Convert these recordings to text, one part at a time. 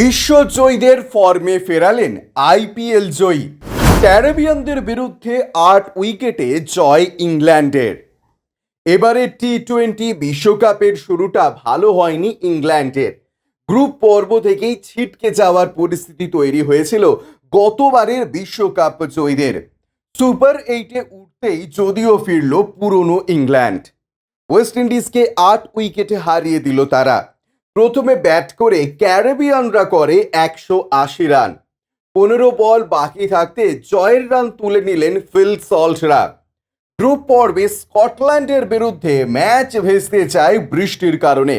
বিশ্বজয়ীদের ফর্মে ফেরালেন আইপিএল জয়ী। ক্যারিবিয়ানদের বিরুদ্ধে আট উইকেটে জয় ইংল্যান্ডের। এবারে টি টোয়েন্টি বিশ্বকাপের শুরুটা ভালো হয়নি ইংল্যান্ডের। গ্রুপ পর্ব থেকেই ছিটকে যাওয়ার পরিস্থিতি তৈরি হয়েছিল গতবারের বিশ্বকাপ জয়ীদের। সুপার এইটে উঠতেই যদিও ফিরল পুরনো ইংল্যান্ড। ওয়েস্ট ইন্ডিজকে আট উইকেটে হারিয়ে দিল তারা। প্রথমে ব্যাট করে ক্যারিবিয়ানরা করে একশো আশি রান। পনেরো বল বাকি থাকতে জয়ের রান তুলে নিলেন ফিল সল্টরা। গ্রুপ পর্বে স্কটল্যান্ডের বিরুদ্ধে ম্যাচ ভেস্তে যায় বৃষ্টির কারণে।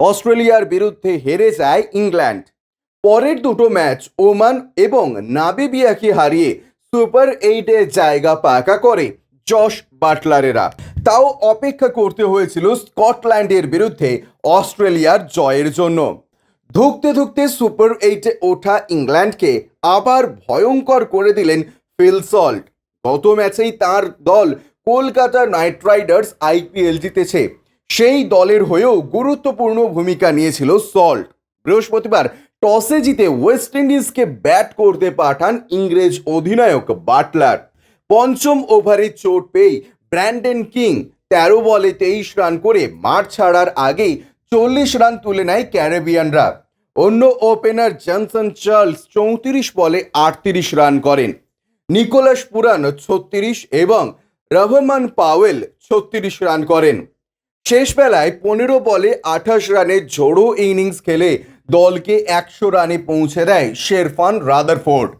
অস্ট্রেলিয়ার বিরুদ্ধে হেরে যায় ইংল্যান্ড। পরের দুটো ম্যাচ ওমান এবং নাবিবিয়াকে হারিয়ে সুপার এইটে জায়গা পাকা করে জশ বাটলারেরা। তাও অপেক্ষা করতে হয়েছিল স্কটল্যান্ডের বিরুদ্ধে অস্ট্রেলিয়ার জয়ের জন্য। ধুকতে ধুকতে সুপার এইটে ওঠা ইংল্যান্ডকে আবার ভয়ঙ্কর করে দিলেন ফিল সল্ট। গত ম্যাচেই তার দল কলকাতা নাইট রাইডার্স আইপিএল জিতেছে। সেই দলের হয়েও গুরুত্বপূর্ণ ভূমিকা নিয়েছিল সল্ট। বৃহস্পতিবার টসে জিতে ওয়েস্ট ইন্ডিজকে ব্যাট করতে পাঠান ইংরেজ অধিনায়ক বাটলার। পঞ্চম ওভারে চোট পেয়ে ব্র্যান্ডেন কিং তেরো বলে তেইশ রান করে মাঠ ছাড়ার আগেই চল্লিশ রান তুলে নেয় ক্যারিবিয়ানরা। অন্য ওপেনার জনসন চার্লস চৌত্রিশ বলে আটত্রিশ রান করেন। নিকোলাস পুরান ছত্রিশ এবং রহমান পাওয়েল ছত্রিশ রান করেন। শেষ বেলায় পনেরো বলে আঠাশ রানের ঝোড়ো ইনিংস খেলে দলকে একশো রানে পৌঁছে দেয় শেরফান রাদারফোর্ড।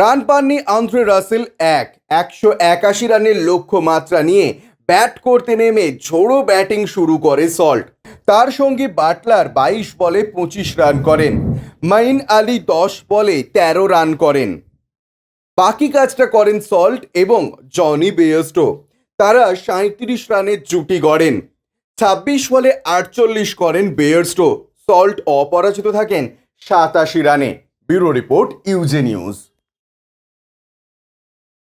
রান পাননি আন্দ্রে রাসেল এক। একশো একাশি রানের লক্ষ্যমাত্রা নিয়ে ব্যাট করতে নেমে ঝোড়ো ব্যাটিং শুরু করে সল্ট। তার সঙ্গে বাটলার বাইশ বলে পঁচিশ রান করেন। মাইন আলী দশ বলে তেরো রান করেন। বাকি কাজটা করেন সল্ট এবং জনি বেয়স্টো। তারা সাঁত্রিশ রানের জুটি গড়েন। ছাব্বিশ বলে আটচল্লিশ করেন বেয়ারস্টো সল্ট অপরাজিত থাকেন সাতাশি রানে। Bureau report UJ news.